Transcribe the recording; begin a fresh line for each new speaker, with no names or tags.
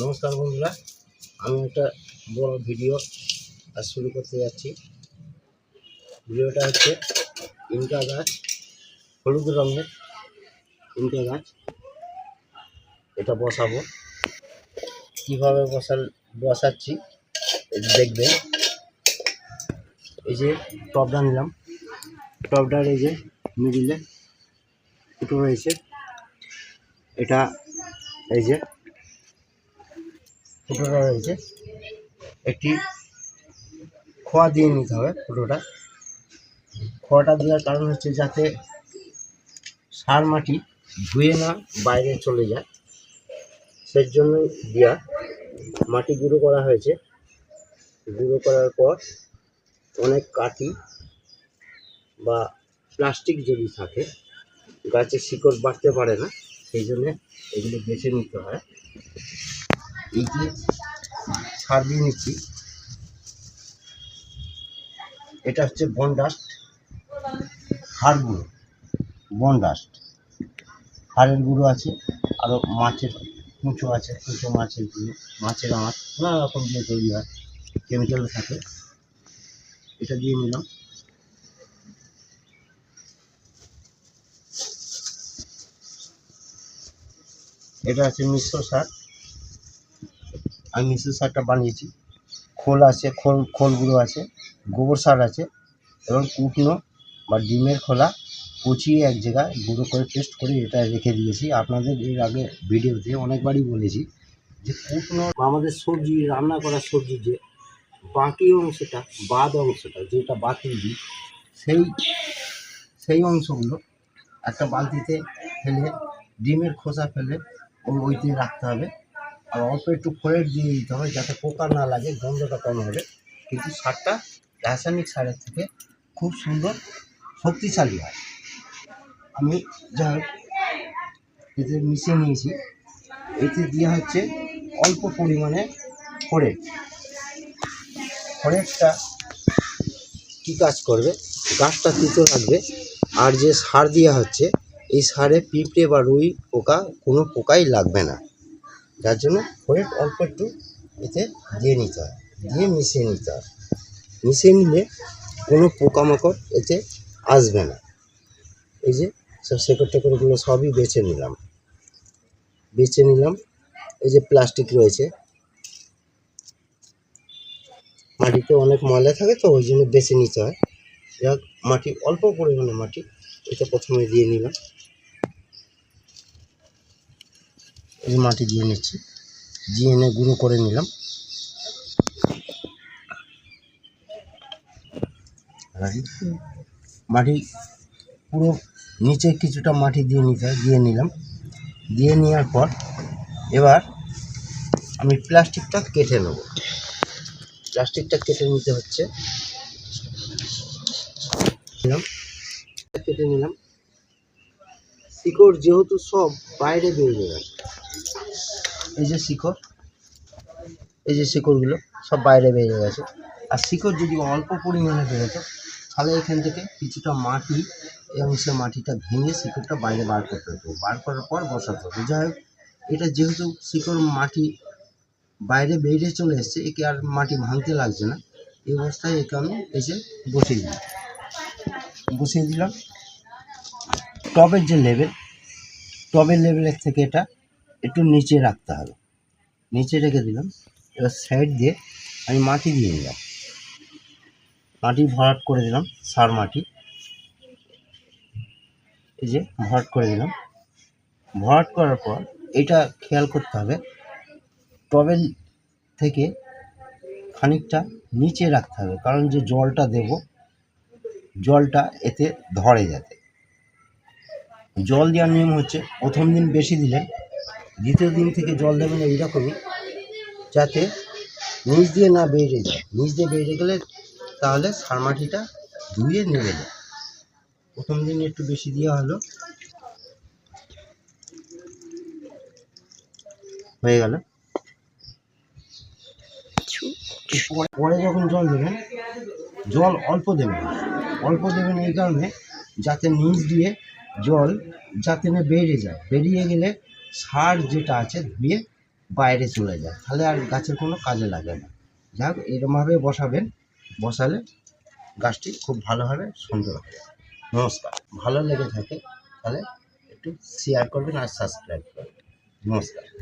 নমস্কার বন্ধুরা, আমি একটা বড় ভিডিও আজ শুরু করতে যাচ্ছি। ভিডিওটা হচ্ছে ইনকা গাছ, হলুদ রঙের ইনকা গাছ। এটা বসাবো। কীভাবে বসাল, বসাচ্ছি দেখবেন। এই যে টবটা নিলাম। টবটার এই যে মিডিলে ফুটো রয়েছে এটা এই যে ফুটোটা রয়েছে। একটি খোয়া দিয়ে নিতে হবে ফুটোটা খোয়াটা দেওয়ার কারণ হচ্ছে যাতে সার মাটি ধুয়ে না বাইরে চলে যায়। সেই জন্য দেওয়া। মাটি গুঁড়ো করা হয়েছে। গুঁড়ো করার পর অনেক কাটি বা প্লাস্টিক যদি থাকে, গাছের শিকড় বাড়তে পারে না, সেই জন্য এগুলো বেছে নিতে হয়। এই যে সার দিয়ে নিচ্ছি। এটা হচ্ছে বন ডাস্ট হাড় গুঁড়ো বন ডাস্ট হাড়ের গুঁড়ো আছে আরও মাছের কুঁচো আছে, কুঁচো মাছের গুঁড়ো মাছের আঁশ, নানা রকম দিয়ে তৈরি হয় কেমিক্যাল থাকে এটা দিয়ে নিলাম। এটা আছে মিশ্র সার। আমি মিশ্র সারটা বানিয়েছি। খোল আছে, খোল খোলগুলো আছে, গোবর সার আছে এবং কুটনো বা ডিমের খোলা পচিয়ে এক জায়গায় গুঁড়ো করে পেস্ট করে এটা রেখে দিয়েছি। আপনাদের এর আগে ভিডিওতে অনেকবারই বলেছি যে কুটনো আমাদের সবজি, রান্না করা সবজি যে বাকি অংশটা, বাদ অংশটা, যেটা বাতিল দিই, সেই সেই অংশগুলো একটা বালতিতে ফেলে, ডিমের খোসা ফেলে ওই ওইতে রাখতে হবে। আর অল্প একটু ফোরেট দিয়ে দিতে হবে যাতে পোকা না লাগে, গন্ধটা কম হবে। কিন্তু সারটা রাসায়নিক সারের থেকে খুব সুন্দর, শক্তিশালী হয়। আমি যা এতে মিশিয়ে নিয়েছি, এতে দেওয়া হচ্ছে অল্প পরিমাণে ফোরেট ফোরেটটা কী কাজ করবে? গাছটা তিতো রাখবে। আর যে সার দেওয়া হচ্ছে, এই সারে পিঁপড়ে বা রুই পোকা কোনো পোকাই লাগবে না। যার জন্য ফোরেট অল্প একটু এতে দিয়ে নিতে হয়, দিয়ে মিশিয়ে নিতে হয়। মিশিয়ে নিলে কোনো পোকামাকড় এতে আসবে না। এই যে সব শেকড় টেকড়গুলো সবই বেছে নিলাম। বেছে নিলাম, এই যে প্লাস্টিক রয়েছে। মাটিতে অনেক ময়লা থাকে তো, ওই জন্য বেছে নিতে হয়। যাক, মাটি অল্প পরিমাণে মাটি, এটা প্রথমে দিয়ে নিলাম। এই মাটি দিয়ে নিচ্ছি। দিয়ে এনে গুঁড়ো করে নিলাম। মাটি পুরো নিচে কিছুটা মাটি দিয়ে নিতে দিয়ে নিলাম। দিয়ে নেওয়ার পর এবার আমি প্লাস্টিকটা কেটে নেব। প্লাস্টিকটা কেটে নিতে হচ্ছে। নিলাম। কেটে নিলাম। শিকড় যেহেতু সব বাইরে বেরিয়ে গেছে। এই যে শিকড়, এই যে শিকড়গুলো সব বাইরে বেরিয়ে গেছে। আর শিকড় যদি অল্প পরিমাণে বেরোতো, তাহলে এখান থেকে কিছুটা মাটি এবং সে মাটিটা ভেঙে শিকড়টা বাইরে বার করতে হতো। বার করার পর বসাতে হতো। যাই হোক, এটা যেহেতু শিকড় মাটি বাইরে বেরিয়ে চলে এসছে, একে আর মাটি ভাঙতে লাগছে না। এই অবস্থায় একে আমি এসে বসিয়ে দিলাম। বসিয়ে দিলাম। টবের যে লেভেল টবের লেভেলের থেকে এটা একটু নিচে রাখতে হবে। নিচে রেখে দিলাম। এবার সাইড দিয়ে আমি মাটি দিয়ে নিলাম। মাটি ভরাট করে দিলাম, সার মাটি। এই যে ভরাট করে দিলাম। ভরাট করার পর এটা খেয়াল করতে হবে টবেল থেকে খানিকটা নিচে রাখতে হবে, কারণ যে জলটা দেব, জলটা এতে ধরে যাতে। জল দেওয়ার নিয়ম হচ্ছে প্রথম দিন বেশি দিলেন দ্বিতীয় দিন থেকে জল দেবেন এইরকমই, যাতে নিচ দিয়ে না বেরিয়ে যায়। নিচ দিয়ে বেরিয়ে গেলে তাহলে সার মাটিটা ধুয়ে নেবে যায়। প্রথম দিন একটু বেশি দেওয়া হলো। হয়ে গেল। পরে- যখন জল দেবেন জল অল্প দেবেন অল্প দেবেন এই কারণে যাতে নিচ দিয়ে জল যাতে না বেরিয়ে যায়। বেরিয়ে গেলে সার যেটা আছে ধুয়ে বাইরে চলে যায়। তাহলে আর গাছের কোনো কাজে লাগে না। যাই হোক এরমভাবে বসাবেন। বসালে গাছটি খুব ভালোভাবে সুন্দর হবে। নমস্কার। ভালো লেগে থাকে, তাহলে একটু শেয়ার করবেন আর সাবস্ক্রাইব করবেন। নমস্কার।